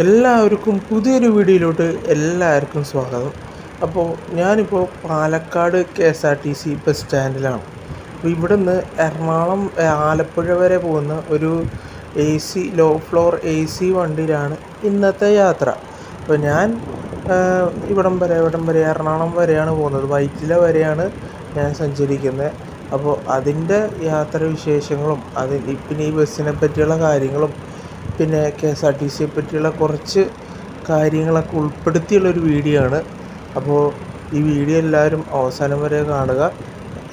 എല്ലാവർക്കും പുതിയൊരു വീഡിയോയിലോട്ട് എല്ലാവർക്കും സ്വാഗതം. അപ്പോൾ ഞാനിപ്പോൾ Palakkad K S R T C bus സ്റ്റാൻഡിലാണ്. അപ്പോൾ ഇവിടെ നിന്ന് എറണാകുളം ആലപ്പുഴ വരെ പോകുന്ന ഒരു A C low floor A C വണ്ടിയിലാണ് ഇന്നത്തെ യാത്ര. അപ്പോൾ ഞാൻ ഇവിടം വരെ ഇവിടം വരെ എറണാകുളം വരെയാണ് പോകുന്നത്. വൈറ്റില വരെയാണ് ഞാൻ സഞ്ചരിക്കുന്നത്. അപ്പോൾ അതിന്റെ യാത്ര വിശേഷങ്ങളും അതിന് പിന്നെ ഈ ബസ്സിനെ പറ്റിയുള്ള കാര്യങ്ങളും പിന്നെ കെ എസ് ആർ ടി സിയെ പറ്റിയുള്ള കുറച്ച് കാര്യങ്ങളൊക്കെ ഉൾപ്പെടുത്തിയുള്ളൊരു വീഡിയോ ആണ് അപ്പോൾ ഈ വീഡിയോ എല്ലാവരും അവസാനം വരെ കാണുക.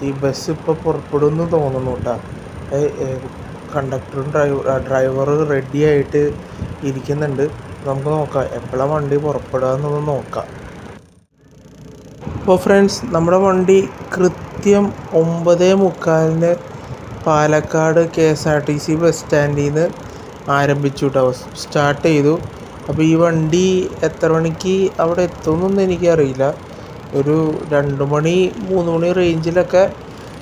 ഈ ബസ് ഇപ്പോൾ പുറപ്പെടുമെന്ന് തോന്നുന്നു കേട്ടോ. കണ്ടക്ടറും ഡ്രൈവർ ഡ്രൈവറും റെഡി ആയിട്ട് ഇരിക്കുന്നുണ്ട്. നമുക്ക് നോക്കാം എപ്പോഴാണ് വണ്ടി പുറപ്പെടുക എന്നൊന്ന് നോക്കാം. അപ്പോൾ ഫ്രണ്ട്സ് നമ്മുടെ വണ്ടി കൃത്യം ഒമ്പതേ മുക്കാലിന് Palakkad K S R T C bus സ്റ്റാൻഡിൽ നിന്ന് ആരംഭിച്ചു കേട്ടോ സ്റ്റാർട്ട് ചെയ്തു. അപ്പോൾ ഈ വണ്ടി എത്ര മണിക്ക് അവിടെ എത്തുമെന്നൊന്നും എനിക്കറിയില്ല. ഒരു രണ്ട് മണി മൂന്ന് മണി റേഞ്ചിലൊക്കെ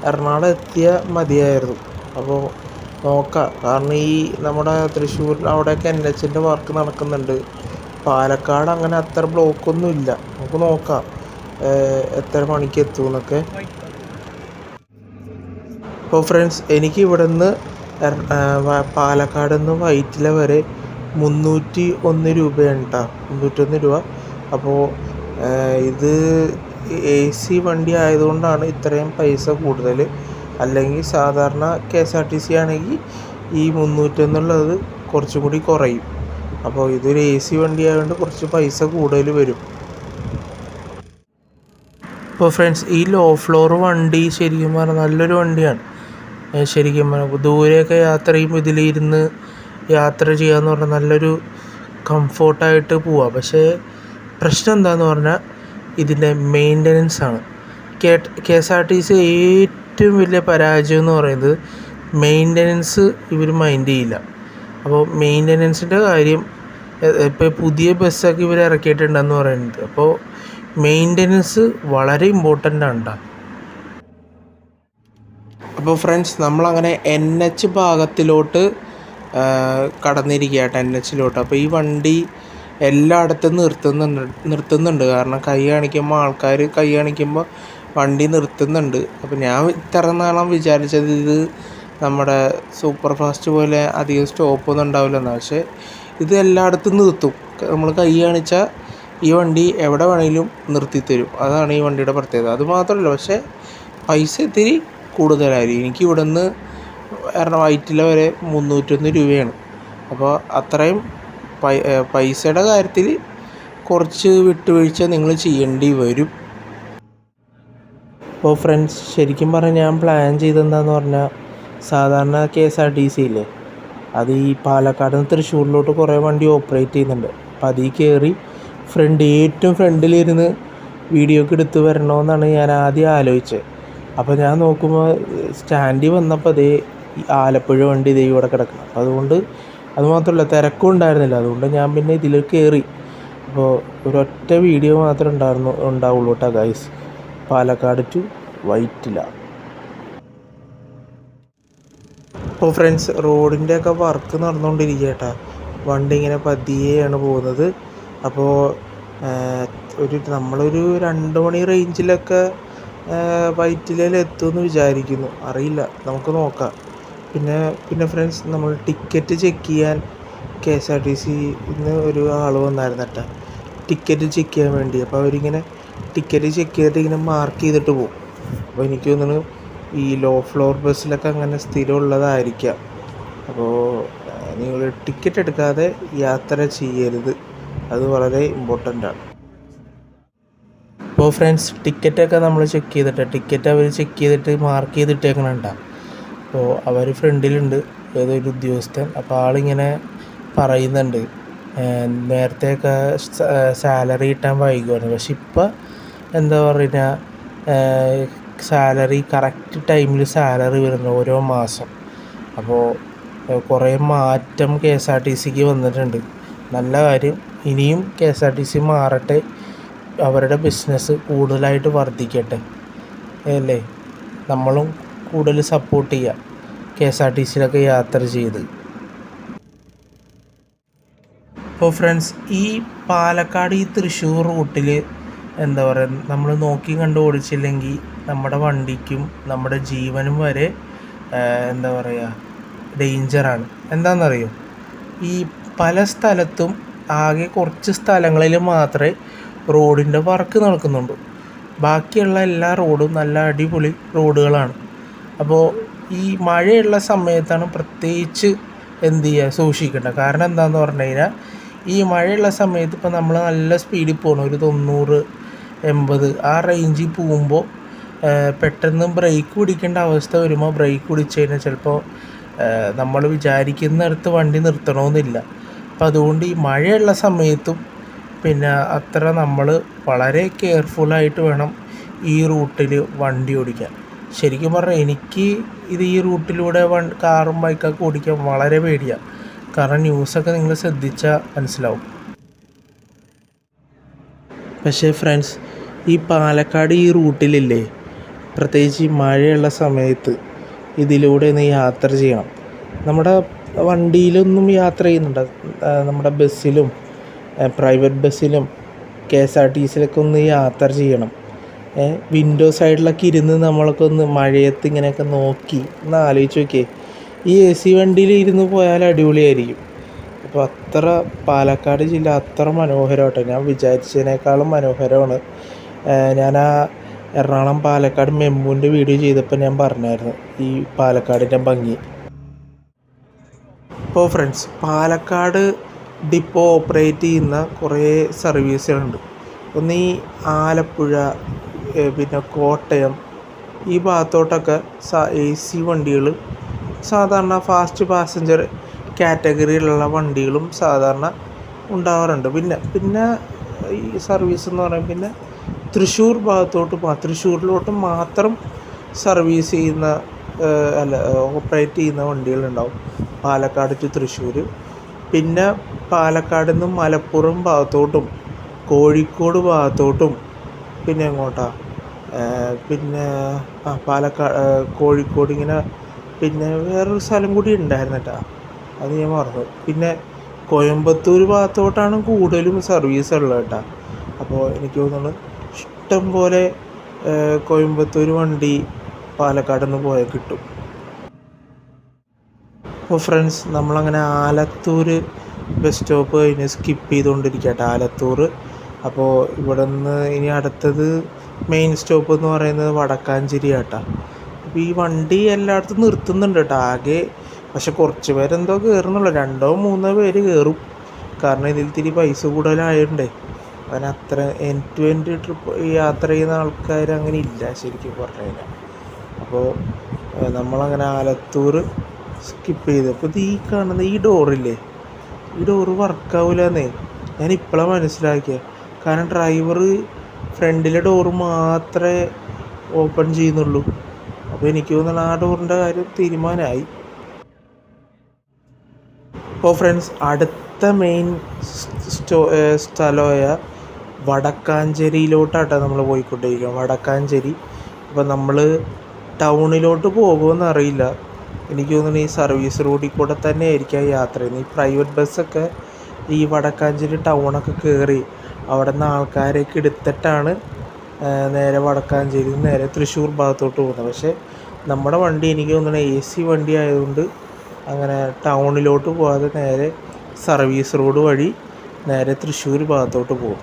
എറണാകുളം എത്തിയ മതിയായിരുന്നു. അപ്പോൾ നോക്കാം. കാരണം ഈ നമ്മുടെ തൃശ്ശൂർ അവിടെയൊക്കെ എൻ എച്ചിന്റെ വർക്ക് നടക്കുന്നുണ്ട്. പാലക്കാട് അങ്ങനെ അത്ര ബ്ലോക്കൊന്നും ഇല്ല. നമുക്ക് നോക്കാം. എത്ര മണിക്ക് എത്തുമെന്നൊക്കെ. അപ്പോൾ ഫ്രണ്ട്സ് എനിക്ക് നിന്ന് പാലക്കാട് നിന്ന് വൈറ്റില വരെ മുന്നൂറ്റി ഒന്ന് രൂപയാണ് കേട്ടോ മുന്നൂറ്റൊന്ന് രൂപ. അപ്പോൾ ഇത് എ സി വണ്ടി ആയതുകൊണ്ടാണ് ഇത്രയും പൈസ കൂടുതൽ അല്ലെങ്കിൽ സാധാരണ K S R T C ആണെങ്കിൽ ഈ മുന്നൂറ്റൊന്നുള്ളത് കുറച്ചും കൂടി കുറയും. അപ്പോൾ ഇതൊരു എ സി വണ്ടി ആയതുകൊണ്ട് കുറച്ച് പൈസ കൂടുതൽ വരും. അപ്പോൾ ഫ്രണ്ട്സ് ഈ ലോ ഫ്ലോർ വണ്ടി ശരിക്കും പറഞ്ഞാൽ നല്ലൊരു വണ്ടിയാണ്. ശരിക്കും ദൂരെയൊക്കെ യാത്ര ചെയ്യുമ്പോൾ ഇതിലിരുന്ന് യാത്ര ചെയ്യാന്ന് പറഞ്ഞാൽ നല്ലൊരു കംഫോർട്ടായിട്ട് പോവാം. പക്ഷേ പ്രശ്നം എന്താന്ന് പറഞ്ഞാൽ ഇതിന്റെ മെയിന്റനൻസ് ആണ് K K S R T C ഏറ്റവും വലിയ പരാജയം എന്ന് പറയുന്നത് മെയിന്റനൻസ് ഇവർ മൈൻഡ് ചെയ്യില്ല. അപ്പോൾ മെയിന്റനൻസിന്റെ കാര്യം ഇപ്പോൾ പുതിയ ബസ്സൊക്കെ ഇവർ ഇറക്കിയിട്ടുണ്ടെന്ന് പറയുന്നത്. അപ്പോൾ മെയിന്റനൻസ് വളരെ ഇമ്പോർട്ടന്റ് ആണ് ട്ടോ. അപ്പോൾ ഫ്രണ്ട്സ് നമ്മളങ്ങനെ എൻ എച്ച് ഭാഗത്തിലോട്ട് ആ, കടന്നിരിക്കുകയാട്ടോ എൻ എച്ചിലോട്ട് അപ്പോൾ ഈ വണ്ടി എല്ലായിടത്തും നിർത്തുന്നുണ്ട് നിർത്തുന്നുണ്ട്. കാരണം കൈ കാണിക്കുമ്പോൾ ആൾക്കാർ കൈ കാണിക്കുമ്പോൾ വണ്ടി നിർത്തുന്നുണ്ട്. അപ്പോൾ ഞാൻ ഇത്ര നാളം വിചാരിച്ചത് ഇത് നമ്മുടെ സൂപ്പർ ഫാസ്റ്റ് പോലെ അധികം സ്റ്റോപ്പൊന്നും ഉണ്ടാവില്ലെന്ന്. പക്ഷേ ഇത് എല്ലായിടത്തും നിർത്തും. നമ്മൾ കൈ കാണിച്ചാൽ ഈ വണ്ടി എവിടെ വേണമെങ്കിലും നിർത്തിത്തരും. അതാണ് ഈ വണ്ടിയുടെ പ്രത്യേകത. അതുമാത്രമല്ല പക്ഷേ പൈസ ഇത്തിരി കൂടുതലായിരിക്കും. എനിക്ക് ഇവിടെ നിന്ന് എറണാകുളം വൈറ്റില വരെ മുന്നൂറ്റൊന്ന് രൂപയാണ്. അപ്പോൾ അത്രയും പൈസയുടെ കാര്യത്തിൽ കുറച്ച് വിട്ടുവീഴ്ച നിങ്ങൾ ചെയ്യേണ്ടി വരും. അപ്പോൾ ഫ്രണ്ട്സ് ശരിക്കും പറഞ്ഞാൽ ഞാൻ പ്ലാൻ ചെയ്തെന്താന്ന് പറഞ്ഞാൽ സാധാരണ K S R T C ഇല്ലേ? അത് ഈ പാലക്കാട് നിന്ന് തൃശ്ശൂരിലോട്ട് കുറേ വണ്ടി ഓപ്പറേറ്റ് ചെയ്യുന്നുണ്ട്. അപ്പോൾ അതിൽ കയറി ഫ്രണ്ട് ഏറ്റവും ഫ്രണ്ടിലിരുന്ന് വീഡിയോ ഒക്കെ എടുത്ത് വരണമെന്നാണ് ഞാൻ ആദ്യം ആലോചിച്ചത്. അപ്പോൾ ഞാൻ നോക്കുമ്പോൾ സ്റ്റാൻഡിൽ വന്നപ്പോൾ അതേ ആലപ്പുഴ വണ്ടി ദേ ഇവിടെ കിടക്കണം അപ്പോൾ അതുകൊണ്ട് അതുമാത്രമല്ല തിരക്കും ഉണ്ടായിരുന്നില്ല. അതുകൊണ്ട് ഞാൻ പിന്നെ ഇതിൽ കയറി അപ്പോൾ ഒരൊറ്റ വീഡിയോ മാത്രമേ ഉണ്ടായിരുന്നു ഉണ്ടാവുള്ളൂ കേട്ടോ ഗൈസ് പാലക്കാട് ടു വൈറ്റില. അപ്പോൾ ഫ്രണ്ട്സ് റോഡിന്റെ ഒക്കെ വർക്ക് നടന്നുകൊണ്ടിരിക്കുക കേട്ടോ. വണ്ടി ഇങ്ങനെ പതിയെയാണ് പോകുന്നത്. അപ്പോൾ ഒരു നമ്മളൊരു രണ്ട് മണി റേഞ്ചിലൊക്കെ വൈറ്റിലയിൽ എത്തുമെന്ന് വിചാരിക്കുന്നു. അറിയില്ല. നമുക്ക് നോക്കാം. പിന്നെ പിന്നെ ഫ്രണ്ട്സ് നമ്മൾ ടിക്കറ്റ് ചെക്ക് ചെയ്യാൻ K S R T C ഇന്ന് ഒരു ആൾ വന്നായിരുന്നു കേട്ടോ. ടിക്കറ്റ് ചെക്ക് ചെയ്യാൻ വേണ്ടി. അപ്പോൾ അവരിങ്ങനെ ടിക്കറ്റ് ചെക്ക് ചെയ്തിട്ട് ഇങ്ങനെ മാർക്ക് ചെയ്തിട്ട് പോകും അപ്പോൾ എനിക്ക് തോന്നുന്നു ഈ ലോ ഫ്ലോർ ബസ്സിലൊക്കെ അങ്ങനെ സ്ഥിരമുള്ളതായിരിക്കാം. അപ്പോൾ നിങ്ങൾ ടിക്കറ്റ് എടുക്കാതെ യാത്ര ചെയ്യരുത്. അത് വളരെ ഇമ്പോർട്ടന്റ് ആണ്. അപ്പോൾ ഫ്രണ്ട്സ് ടിക്കറ്റൊക്കെ നമ്മൾ ചെക്ക് ചെയ്തിട്ട് ടിക്കറ്റ് അവർ ചെക്ക് ചെയ്തിട്ട് മാർക്ക് ചെയ്തിട്ടേക്കണുണ്ട? അപ്പോൾ അവർ ഫ്രണ്ടിലുണ്ട് ഏതോ ഒരു ഉദ്യോഗസ്ഥൻ. അപ്പോൾ ആളിങ്ങനെ പറയുന്നുണ്ട് നേരത്തെയൊക്കെ സാലറി കിട്ടാൻ വൈകുമായിരുന്നു പക്ഷെ ഇപ്പോൾ എന്താ പറയുക സാലറി കറക്റ്റ് ടൈമിൽ സാലറി വരുന്നു ഓരോ മാസം. അപ്പോൾ കുറേ മാറ്റം കെ എസ് ആർ ടി സിക്ക് വന്നിട്ടുണ്ട്. നല്ല കാര്യം ഇനിയും K S R T C മാറട്ടെ അവരുടെ ബിസിനസ് കൂടുതലായിട്ട് വർദ്ധിക്കട്ടെ. അല്ലേ? നമ്മളും കൂടുതൽ സപ്പോർട്ട് ചെയ്യുക കെ എസ് ആർ ടി സിയിലൊക്കെ യാത്ര ചെയ്ത്. അപ്പോൾ ഫ്രണ്ട്സ് ഈ പാലക്കാട് ഈ തൃശ്ശൂർ റൂട്ടിൽ എന്താ പറയുക നമ്മൾ നോക്കി കണ്ട് ഓടിച്ചില്ലെങ്കിൽ നമ്മുടെ വണ്ടിക്കും നമ്മുടെ ജീവനും വരെ എന്താ പറയുക ഡേഞ്ചറാണ് എന്താണെന്നറിയോ ഈ പല സ്ഥലത്തും ആകെ കുറച്ച് സ്ഥലങ്ങളിൽ മാത്രമേ റോഡിന്റെ വർക്ക് നടക്കുന്നുണ്ട്. ബാക്കിയുള്ള എല്ലാ റോഡും നല്ല അടിപൊളി റോഡുകളാണ്. അപ്പോൾ ഈ മഴയുള്ള സമയത്താണ് പ്രത്യേകിച്ച് എന്ത് ചെയ്യുക സൂക്ഷിക്കേണ്ടത്. കാരണം എന്താണെന്ന് പറഞ്ഞു കഴിഞ്ഞാൽ ഈ മഴയുള്ള സമയത്ത് ഇപ്പോൾ നമ്മൾ നല്ല സ്പീഡിൽ പോകണം. ഒരു തൊണ്ണൂറ് എൺപത് ആ റേഞ്ചിൽ പോകുമ്പോൾ പെട്ടെന്ന് ബ്രേക്ക് പിടിക്കേണ്ട അവസ്ഥ വരുമ്പോൾ ബ്രേക്ക് പിടിച്ച് കഴിഞ്ഞാൽ ചിലപ്പോൾ നമ്മൾ വിചാരിക്കുന്നിടത്ത് വണ്ടി നിർത്തണമെന്നില്ല. അപ്പോൾ അതുകൊണ്ട് ഈ മഴയുള്ള സമയത്തും പിന്നെ അത്ര നമ്മൾ വളരെ കെയർഫുള്ളായിട്ട് വേണം ഈ റൂട്ടിൽ വണ്ടി ഓടിക്കാൻ. ശരിക്കും പറഞ്ഞാൽ എനിക്ക് ഇത് ഈ റൂട്ടിലൂടെ വൺ കാറും ബൈക്കൊക്കെ ഓടിക്കാൻ വളരെ പേടിയാണ് കാരണം ന്യൂസൊക്കെ നിങ്ങൾ ശ്രദ്ധിച്ചാൽ മനസ്സിലാവും. പക്ഷേ ഫ്രണ്ട്സ് ഈ പാലക്കാട് ഈ റൂട്ടിലില്ലേ? പ്രത്യേകിച്ച് ഈ മഴയുള്ള സമയത്ത് ഇതിലൂടെ ഒന്ന് യാത്ര ചെയ്യണം. നമ്മുടെ വണ്ടിയിലൊന്നും യാത്ര ചെയ്യുന്നുണ്ട്. നമ്മുടെ ബസ്സിലും പ്രൈവറ്റ് ബസ്സിലും കെ എസ് ആർ ടി സിയിലൊക്കെ ഒന്ന് യാത്ര ചെയ്യണം. വിൻഡോ സൈഡിലൊക്കെ ഇരുന്ന് നമ്മളൊക്കെ ഒന്ന് മഴയത്ത് ഇങ്ങനെയൊക്കെ നോക്കി ഒന്ന് ആലോചിച്ച് നോക്കിയേ. ഈ എ സി വണ്ടിയിൽ ഇരുന്ന് പോയാൽ അടിപൊളിയായിരിക്കും. അപ്പോൾ അത്ര പാലക്കാട് ജില്ല അത്ര മനോഹരമാട്ടോ ഞാൻ വിചാരിച്ചതിനേക്കാളും മനോഹരമാണ്. ഞാൻ ആ എറണാകുളം പാലക്കാട് മെമ്മുവിന്റെ വീഡിയോ ചെയ്തപ്പോൾ ഞാൻ പറഞ്ഞായിരുന്നു ഈ പാലക്കാടിന്റെ ഭംഗി. ഇപ്പോൾ ഫ്രണ്ട്സ് പാലക്കാട് ഡിപ്പോ ഓപ്പറേറ്റ് ചെയ്യുന്ന കുറേ സർവീസുകളുണ്ട്. ഒന്ന് ഈ ആലപ്പുഴ പിന്നെ കോട്ടയം ഈ ഭാഗത്തോട്ടൊക്കെ എ സി വണ്ടികൾ സാധാരണ ഫാസ്റ്റ് പാസഞ്ചർ കാറ്റഗറിയിലുള്ള വണ്ടികളും സാധാരണ ഉണ്ടാവാറുണ്ട്. പിന്നെ പിന്നെ ഈ സർവീസ് എന്ന് പറയുമ്പോൾ പിന്നെ തൃശ്ശൂർ ഭാഗത്തോട്ട് തൃശ്ശൂരിലോട്ട് മാത്രം സർവീസ് ചെയ്യുന്ന അല്ല ഓപ്പറേറ്റ് ചെയ്യുന്ന വണ്ടികളുണ്ടാവും. പാലക്കാട് ടു തൃശ്ശൂർ പിന്നെ പാലക്കാട് നിന്നും മലപ്പുറം ഭാഗത്തോട്ടും കോഴിക്കോട് ഭാഗത്തോട്ടും പിന്നെ എങ്ങോട്ടാ? പിന്നെ ആ പാലക്കാട് കോഴിക്കോട് ഇങ്ങനെ പിന്നെ വേറൊരു സ്ഥലം കൂടി ഉണ്ടായിരുന്നു കേട്ടോ അത് ഞാൻ മറന്നു. പിന്നെ കോയമ്പത്തൂർ ഭാഗത്തോട്ടാണ് കൂടുതലും സർവീസ് ഉള്ളത് കേട്ടോ. അപ്പോൾ എനിക്ക് തോന്നുന്നു ഇഷ്ടം പോലെ കോയമ്പത്തൂർ വണ്ടി പാലക്കാട് നിന്ന് പോയാൽ കിട്ടും. അപ്പോൾ ഫ്രണ്ട്സ് നമ്മളങ്ങനെ ആലത്തൂർ ബസ് സ്റ്റോപ്പ് കഴിഞ്ഞ് സ്കിപ്പ് ചെയ്തുകൊണ്ടിരിക്കട്ടെ ആലത്തൂർ. അപ്പോൾ ഇവിടെ നിന്ന് ഇനി അടുത്തത് മെയിൻ സ്റ്റോപ്പ് എന്ന് പറയുന്നത് വടക്കാഞ്ചേരി ആട്ടാ. അപ്പോൾ ഈ വണ്ടി എല്ലായിടത്തും നിർത്തുന്നുണ്ട് കേട്ടോ ആകെ. പക്ഷെ കുറച്ച് പേരെന്തോ കയറുന്നുള്ളൂ രണ്ടോ മൂന്നോ പേര് കയറും കാരണം ഇതിൽ തിരി പൈസ കൂടുതലായതുകൊണ്ടേ അങ്ങനെ അത്ര എൻ ടു എൻ ട്രിപ്പ് യാത്ര ചെയ്യുന്ന ആൾക്കാർ അങ്ങനെ ഇല്ല ശരിക്കും പറഞ്ഞു കഴിഞ്ഞാൽ. അപ്പോൾ നമ്മളങ്ങനെ ആലത്തൂർ സ്കിപ്പ് ചെയ്ത് അപ്പോൾ ഈ കാണുന്ന ഈ ഡോറില്ലേ ഈ ഡോറ് വർക്കാവില്ലെന്നേ ഞാൻ ഇപ്പോഴാണ് മനസ്സിലാക്കിയത് കാരണം ഡ്രൈവർ ഫ്രണ്ടിലെ ഡോറ് മാത്രമേ ഓപ്പൺ ചെയ്യുന്നുള്ളൂ. അപ്പോൾ എനിക്ക് തോന്നുന്നു ആ ഡോറിന്റെ കാര്യം തീരുമാനമായി അപ്പോൾ ഫ്രണ്ട്സ് അടുത്ത മെയിൻ സ്റ്റോ സ്ഥലമായ വടക്കാഞ്ചേരിയിലോട്ടാട്ടോ നമ്മൾ പോയിക്കൊണ്ടിരിക്കുക വടക്കാഞ്ചേരി. അപ്പോൾ നമ്മൾ ടൗണിലോട്ട് പോകുമെന്ന് അറിയില്ല എനിക്ക് തോന്നുന്നു ഈ സർവീസ് റോഡിൽ കൂടെ തന്നെ ആയിരിക്കാം യാത്ര. ചെയ്യുന്നത് ഈ പ്രൈവറ്റ് ബസ്സൊക്കെ ഈ വടക്കാഞ്ചേരി ടൗണൊക്കെ കയറി അവിടെ നിന്ന് ആൾക്കാരെയൊക്കെ എടുത്തിട്ടാണ് നേരെ വടക്കാഞ്ചേരി നേരെ തൃശ്ശൂർ ഭാഗത്തോട്ട് പോകുന്നത്. പക്ഷേ നമ്മുടെ വണ്ടി എനിക്ക് തോന്നുന്നു എ സി വണ്ടി ആയതുകൊണ്ട് അങ്ങനെ ടൗണിലോട്ട് പോകാതെ നേരെ സർവീസ് റോഡ് വഴി നേരെ തൃശ്ശൂർ ഭാഗത്തോട്ട് പോകും.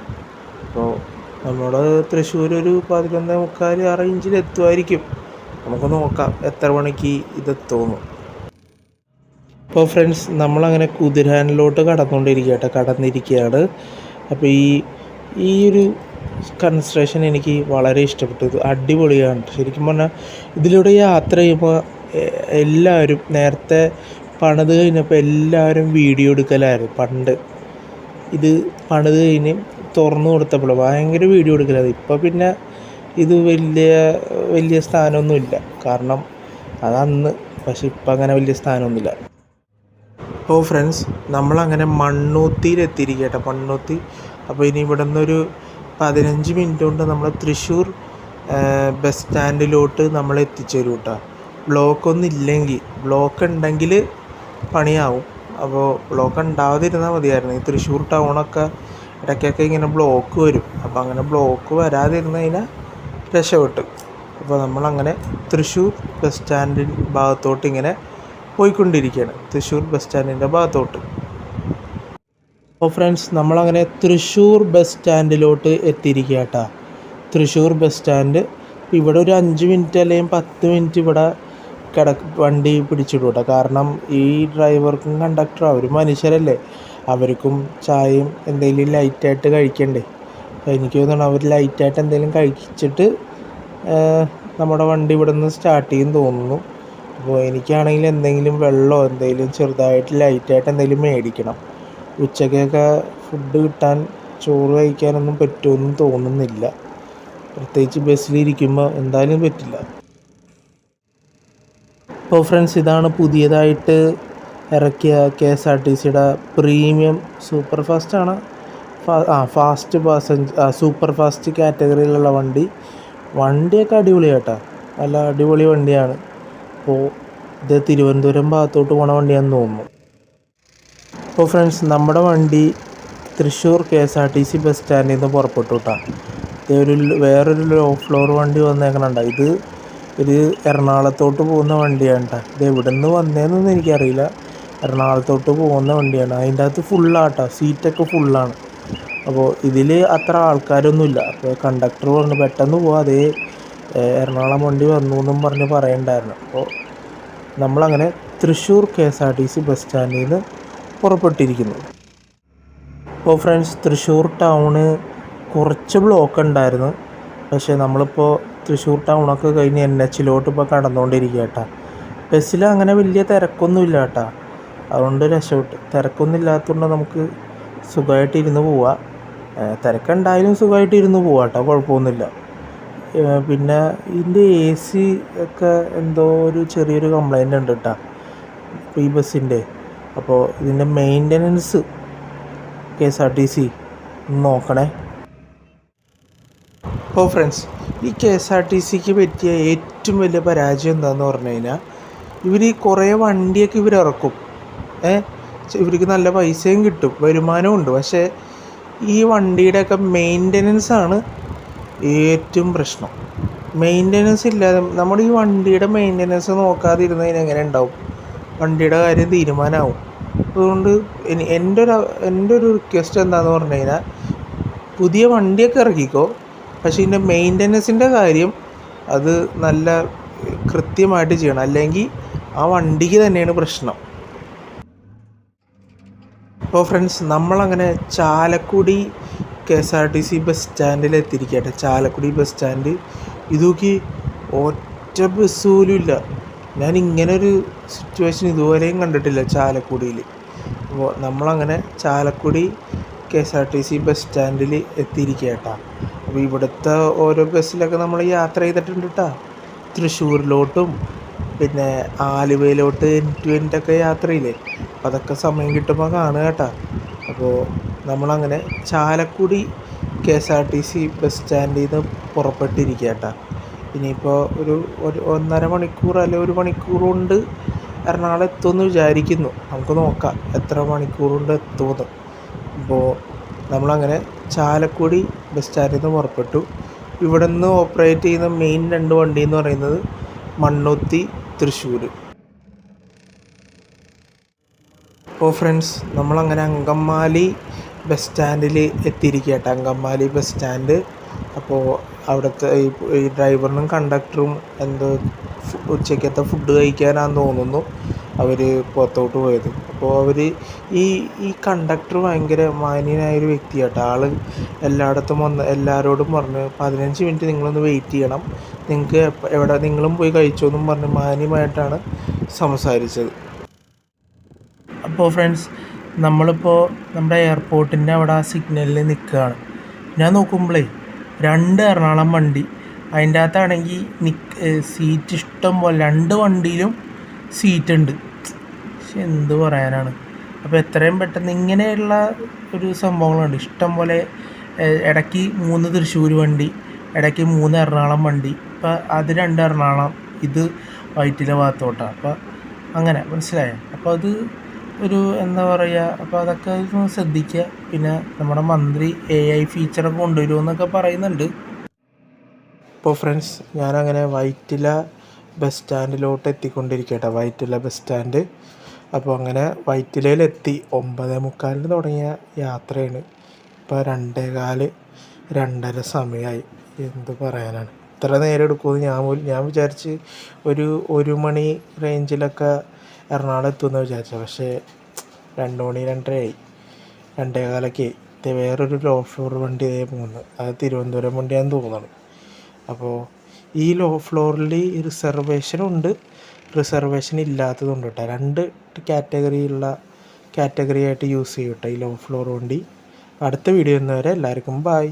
അപ്പോൾ നമ്മൾ തൃശ്ശൂർ ഒരു പതിനൊന്നേ മുക്കാൽ ആ റേഞ്ചിൽ എത്തുമായിരിക്കും. നമുക്ക് നോക്കാം എത്ര മണിക്ക് ഇതെത്തുമെന്ന് അപ്പോൾ ഫ്രണ്ട്സ് നമ്മളങ്ങനെ കുതിരാനിലോട്ട് കടന്നുകൊണ്ടിരിക്കട്ടെ കടന്നിരിക്കുകയാണ്. അപ്പോൾ ഈ ഈ ഒരു കൺസ്ട്രക്ഷൻ എനിക്ക് വളരെ ഇഷ്ടപ്പെട്ടു. അടിപൊളിയാണ്. ശരിക്കും പറഞ്ഞാൽ ഇതിലൂടെ യാത്ര ചെയ്യുമ്പോൾ എല്ലാവരും നേരത്തെ പണിത് കഴിഞ്ഞപ്പോൾ എല്ലാവരും വീഡിയോ എടുക്കലായിരുന്നു പണ്ട്. ഇത് പണിത് കഴിഞ്ഞ് തുറന്നു കൊടുത്തപ്പോൾ ഭയങ്കര വീഡിയോ എടുക്കലായിരുന്നു. ഇപ്പോൾ പിന്നെ ഇത് വലിയ വലിയ സ്ഥാനമൊന്നുമില്ല. കാരണം അതന്ന് പക്ഷെ ഇപ്പം അങ്ങനെ വലിയ സ്ഥാനമൊന്നുമില്ല. അപ്പോൾ ഫ്രണ്ട്സ് നമ്മളങ്ങനെ മണ്ണൂത്തിയിലെത്തിയിരിക്കുക കേട്ടോ മണ്ണൂത്തി. അപ്പോൾ ഇനി ഇവിടെ നിന്നൊരു പതിനഞ്ച് മിനിറ്റ് കൊണ്ട് നമ്മൾ തൃശ്ശൂർ ബസ് സ്റ്റാൻഡിലോട്ട് നമ്മൾ എത്തിച്ചേരും കേട്ടോ ബ്ലോക്ക് ഒന്നും ഇല്ലെങ്കിൽ ബ്ലോക്ക് ഉണ്ടെങ്കിൽ പണിയാവും. അപ്പോൾ ബ്ലോക്ക് ഉണ്ടാവാതിരുന്നാൽ മതിയായിരുന്നു. ഈ തൃശ്ശൂർ ടൗണൊക്കെ ഇടയ്ക്കൊക്കെ ഇങ്ങനെ ബ്ലോക്ക് വരും. അപ്പോൾ അങ്ങനെ ബ്ലോക്ക് വരാതിരുന്നതിനാൽ രക്ഷപ്പെട്ടു. അപ്പോൾ നമ്മളങ്ങനെ തൃശ്ശൂർ ബസ് സ്റ്റാൻഡിൻ ഭാഗത്തോട്ട് ഇങ്ങനെ പോയിക്കൊണ്ടിരിക്കുകയാണ്. തൃശ്ശൂർ ബസ് സ്റ്റാൻഡിന്റെ ഭാഗത്തോട്ട്. അപ്പോൾ ഫ്രണ്ട്സ് നമ്മളങ്ങനെ തൃശ്ശൂർ ബസ് സ്റ്റാൻഡിലോട്ട് എത്തിയിരിക്കുക കേട്ടോ തൃശ്ശൂർ ബസ് സ്റ്റാൻഡ് ഇവിടെ ഒരു അഞ്ച് മിനിറ്റ് അല്ലെങ്കിൽ പത്ത് മിനിറ്റ് ഇവിടെ കിട വണ്ടി പിടിച്ചിടും കേട്ടോ കാരണം ഈ ഡ്രൈവർക്കും കണ്ടക്ടറും അവർ മനുഷ്യരല്ലേ. അവർക്കും ചായയും എന്തെങ്കിലും ലൈറ്റായിട്ട് കഴിക്കണ്ടേ. എനിക്ക് തോന്നുന്നു അവർ ലൈറ്റായിട്ട് എന്തെങ്കിലും കഴിച്ചിട്ട് നമ്മുടെ വണ്ടി ഇവിടെ നിന്ന് സ്റ്റാർട്ട് ചെയ്യും തോന്നുന്നു. അപ്പോൾ എനിക്കാണെങ്കിൽ എന്തെങ്കിലും വെള്ളമോ എന്തെങ്കിലും ചെറുതായിട്ട് ലൈറ്റായിട്ട് എന്തെങ്കിലും മേടിക്കണം. ഉച്ചക്കൊക്കെ ഫുഡ് കിട്ടാൻ ചോറ് കഴിക്കാനൊന്നും പറ്റുമെന്ന് തോന്നുന്നില്ല. പ്രത്യേകിച്ച് ബസ്സിലിരിക്കുമ്പോൾ എന്തായാലും പറ്റില്ല. അപ്പോൾ ഫ്രണ്ട്സ് ഇതാണ് പുതിയതായിട്ട് ഇറക്കിയ കെ എസ് ആർ ടി സിയുടെ പ്രീമിയം സൂപ്പർ ഫാസ്റ്റാണ് ആ ഫാസ്റ്റ് പാസഞ്ചർ സൂപ്പർ ഫാസ്റ്റ് കാറ്റഗറിയിലുള്ള വണ്ടി. വണ്ടിയൊക്കെ അടിപൊളിയാട്ടാ നല്ല അടിപൊളി വണ്ടിയാണ്. അപ്പോൾ ഇത് തിരുവനന്തപുരം ഭാഗത്തോട്ട് പോണ വണ്ടിയാണെന്ന് തോന്നുന്നു. അപ്പോൾ ഫ്രണ്ട്സ് നമ്മുടെ വണ്ടി Thrissur K S R T C bus സ്റ്റാൻഡിൽ നിന്ന് പുറപ്പെട്ടു കേട്ടോ ഇത് ഒരു വേറൊരു ലോ ഫ്ലോർ വണ്ടി വന്നേക്കണണ്ട. ഇത് ഒരു എറണാകുളത്തോട്ട് പോകുന്ന വണ്ടിയാണ് കേട്ടോ ഇത് എവിടെ നിന്ന് വന്നതെന്നൊന്നും എനിക്കറിയില്ല. എറണാകുളത്തോട്ട് പോകുന്ന വണ്ടിയാണ്. അതിന്റെ അകത്ത് ഫുള്ളാട്ടോ സീറ്റൊക്കെ ഫുള്ളാണ് അപ്പോൾ ഇതിൽ അത്ര ആൾക്കാരൊന്നുമില്ല. അപ്പോൾ കണ്ടക്ടർ പറഞ്ഞു പെട്ടെന്ന് പോവാം അതേ ഏഹ്, എറണാകുളം വണ്ടി വന്നു എന്നും പറഞ്ഞ് പറയണ്ടായിരുന്നു. അപ്പോൾ നമ്മളങ്ങനെ Thrissur K S R T C bus സ്റ്റാൻഡിൽ നിന്ന് പുറപ്പെട്ടിരിക്കുന്നു. അപ്പോൾ ഫ്രണ്ട്സ് തൃശ്ശൂർ ടൗണ് കുറച്ച് ബ്ലോക്ക് ഉണ്ടായിരുന്നു. പക്ഷേ നമ്മളിപ്പോൾ തൃശ്ശൂർ ടൗണൊക്കെ കഴിഞ്ഞ് എൻ എച്ചിലോട്ട് ഇപ്പോൾ കടന്നുകൊണ്ടിരിക്കുക കേട്ടോ ബസ്സിൽ അങ്ങനെ വലിയ തിരക്കൊന്നുമില്ല കേട്ടോ. അതുകൊണ്ട് രക്ഷപ്പെട്ടു. തിരക്കൊന്നും ഇല്ലാത്തതുകൊണ്ട് നമുക്ക് സുഖമായിട്ട് ഇരുന്ന് പോവാം. തിരക്കുണ്ടായാലും സുഖമായിട്ട് ഇരുന്ന് പോവാട്ടോ കുഴപ്പമൊന്നുമില്ല. പിന്നെ ഇതിന്റെ എ സി ഒക്കെ എന്തോ ഒരു ചെറിയൊരു കംപ്ലൈന്റ് ഉണ്ട് കേട്ടോ ഈ ബസ്സിന്റെ. അപ്പോൾ ഇതിന്റെ maintenance K S R T C നോക്കണേ. അപ്പോൾ ഫ്രണ്ട്സ് ഈ കെ എസ് ആർ ടി സിക്ക് പറ്റിയ ഏറ്റവും വലിയ പരാജയം എന്താണെന്ന് പറഞ്ഞു കഴിഞ്ഞാൽ ഇവർ ഈ കുറേ വണ്ടിയൊക്കെ ഇവർ ഇറക്കും. ഏ ഇവർക്ക് നല്ല പൈസയും കിട്ടും വരുമാനവും ഉണ്ട്. പക്ഷേ ഈ വണ്ടിയുടെയൊക്കെ മെയിന്റനൻസ് ആണ് ഏറ്റവും പ്രശ്നം. മെയിന്റനൻസ് ഇല്ലാതെ നമ്മുടെ ഈ വണ്ടിയുടെ മെയിന്റനൻസ് നോക്കാതിരുന്നതിന് എങ്ങനെ ഉണ്ടാവും? വണ്ടിയുടെ കാര്യം തീരുമാനമാവും അതുകൊണ്ട് എന്റെ ഒരു എന്റെ ഒരു റിക്വസ്റ്റ് എന്താണെന്ന് പറഞ്ഞു കഴിഞ്ഞാൽ പുതിയ വണ്ടിയൊക്കെ ഇറക്കിക്കോ. പക്ഷേ ഇതിന്റെ മെയിന്റനൻസിന്റെ കാര്യം അത് നല്ല കൃത്യമായിട്ട് ചെയ്യണം. അല്ലെങ്കിൽ ആ വണ്ടിക്ക് തന്നെയാണ് പ്രശ്നം. അപ്പോൾ ഫ്രണ്ട്സ് നമ്മളങ്ങനെ Chalakudy K S R T C bus സ്റ്റാൻഡിലെത്തിരിക്കട്ടെ Chalakudy bus stand ഇതൊക്കെ ഒറ്റ ബസ് പോലും ഇല്ല. ഞാൻ ഇങ്ങനൊരു സിറ്റുവേഷൻ ഇതുവരെയും കണ്ടിട്ടില്ല ചാലക്കുടിയിൽ. അപ്പോൾ നമ്മളങ്ങനെ Chalakudy K S R T C bus സ്റ്റാൻഡിൽ എത്തിയിരിക്കട്ടാ അപ്പോൾ ഇവിടുത്തെ ഓരോ ബസ്സിലൊക്കെ നമ്മൾ യാത്ര ചെയ്തിട്ടുണ്ട് കേട്ടോ തൃശ്ശൂരിലോട്ടും പിന്നെ ആലുവയിലോട്ട് എൻ ടു ഒക്കെ യാത്രയില്ലേ? അപ്പോൾ അതൊക്കെ സമയം കിട്ടുമ്പോൾ കാണുക കേട്ടോ. അപ്പോൾ നമ്മളങ്ങനെ Chalakudy K S R T C bus സ്റ്റാൻഡിൽ നിന്ന് പുറപ്പെട്ടിരിക്കുക കേട്ടോ. ഇനിയിപ്പോൾ ഒരു ഒരു ഒന്നര മണിക്കൂർ അല്ലെ ഒരു മണിക്കൂർ കൊണ്ട് എറണാകുളം എത്തുമെന്ന് വിചാരിക്കുന്നു. നമുക്ക് നോക്കാം എത്ര മണിക്കൂർ കൊണ്ട് എത്തുമെന്ന്. അപ്പോൾ നമ്മളങ്ങനെ ചാലക്കുടി ബസ് സ്റ്റാൻഡിൽ നിന്ന് പുറപ്പെട്ടു. ഇവിടെ നിന്ന് ഓപ്പറേറ്റ് ചെയ്യുന്ന മെയിൻ രണ്ട് വണ്ടി എന്ന് പറയുന്നത് മണ്ണുത്തി തൃശ്ശൂർ. ഓ ഫ്രണ്ട്സ് നമ്മളങ്ങനെ അങ്കമാലി ബസ് സ്റ്റാൻഡിൽ എത്തിയിരിക്കട്ടെ അങ്കമാലി ബസ് സ്റ്റാൻഡ് അപ്പോൾ അവിടുത്തെ ഈ ഡ്രൈവറിനും കണ്ടക്ടറും എന്തോ ഉച്ചയ്ക്കത്തെ ഫുഡ് കഴിക്കാനാന്ന് തോന്നുന്നു. അവർ പുറത്തോട്ട് പോയത്. അപ്പോൾ അവർ ഈ ഈ കണ്ടക്ടർ ഭയങ്കര മാന്യനായൊരു വ്യക്തിയാട്ടോ. ആൾ എല്ലായിടത്തും വന്ന് എല്ലാവരോടും പറഞ്ഞ് പതിനഞ്ച് മിനിറ്റ് നിങ്ങളൊന്ന് വെയിറ്റ് ചെയ്യണം. നിങ്ങൾക്ക് എവിടെ നിങ്ങളും പോയി കഴിച്ചോ എന്നും പറഞ്ഞ് മാന്യമായിട്ടാണ് സംസാരിച്ചത്. അപ്പോൾ ഫ്രണ്ട്സ് നമ്മളിപ്പോൾ നമ്മുടെ എയർപോർട്ടിന്റെ അവിടെ ആ സിഗ്നലിൽ നിൽക്കുകയാണ് ഞാൻ നോക്കുമ്പോഴേ രണ്ട് എറണാകുളം വണ്ടി അതിന്റെ അകത്താണെങ്കിൽ നിക്ക് സീറ്റ് ഇഷ്ടം പോലെ രണ്ട് വണ്ടിയിലും സീറ്റ് ഉണ്ട് പക്ഷെ എന്ത് പറയാനാണ്. അപ്പോൾ എത്രയും പെട്ടെന്ന് ഇങ്ങനെയുള്ള ഒരു സംഭവങ്ങളുണ്ട്. ഇഷ്ടം പോലെ ഇടയ്ക്ക് മൂന്ന് തൃശ്ശൂർ വണ്ടി ഇടയ്ക്ക് മൂന്ന് എറണാകുളം വണ്ടി. ഇപ്പം അത് രണ്ട് എറണാകുളം ഇത് വൈറ്റിലെ ഭാഗത്തോട്ടാണ് അപ്പോൾ അങ്ങനെ മനസ്സിലായോ? അപ്പോൾ അത് ഒരു എന്താ പറയുക അപ്പോൾ അതൊക്കെ ഒന്ന് ശ്രദ്ധിക്കുക പിന്നെ നമ്മുടെ മന്ത്രി എ ഐ ഫീച്ചറൊക്കെ കൊണ്ടുവരുമെന്നൊക്കെ പറയുന്നുണ്ട്. ഇപ്പോൾ ഫ്രണ്ട്സ് ഞാനങ്ങനെ വൈറ്റില ബസ് സ്റ്റാൻഡിലോട്ട് എത്തിക്കൊണ്ടിരിക്കട്ടെ വൈറ്റില ബസ് സ്റ്റാൻഡ്. അപ്പോൾ അങ്ങനെ വൈറ്റിലയിലെത്തി ഒമ്പതേ മുക്കാലിന് തുടങ്ങിയ യാത്രയാണ്. ഇപ്പോൾ രണ്ടേ കാൽ രണ്ടര സമയമായി. എന്ത് പറയാനാണ്. ഇത്ര നേരം എടുക്കുമെന്ന് ഞാൻ ഞാൻ വിചാരിച്ച് ഒരു ഒരു മണി റേഞ്ചിലൊക്കെ എറണാകുളം എത്തുമെന്ന് വിചാരിച്ചത് പക്ഷേ രണ്ട് മണി രണ്ടരയായി രണ്ടേകാലൊക്കെ ആയി. ഇത് വേറൊരു ലോ ഫ്ലോർ വണ്ടി പോകുന്നത് പോകുന്നു അത് തിരുവനന്തപുരം വണ്ടിയാണെന്ന് തോന്നുന്നു അപ്പോൾ ഈ ലോ ഫ്ലോറിൽ റിസർവേഷനുണ്ട് റിസർവേഷൻ ഇല്ലാത്തതുണ്ട് കേട്ടോ. രണ്ട് കാറ്റഗറിയുള്ള കാറ്റഗറി ആയിട്ട് യൂസ് ചെയ്യും കേട്ടോ ഈ ലോ ഫ്ലോർ വണ്ടി. അടുത്ത വീഡിയോ എന്നുവരെ എല്ലാവർക്കും ബായ്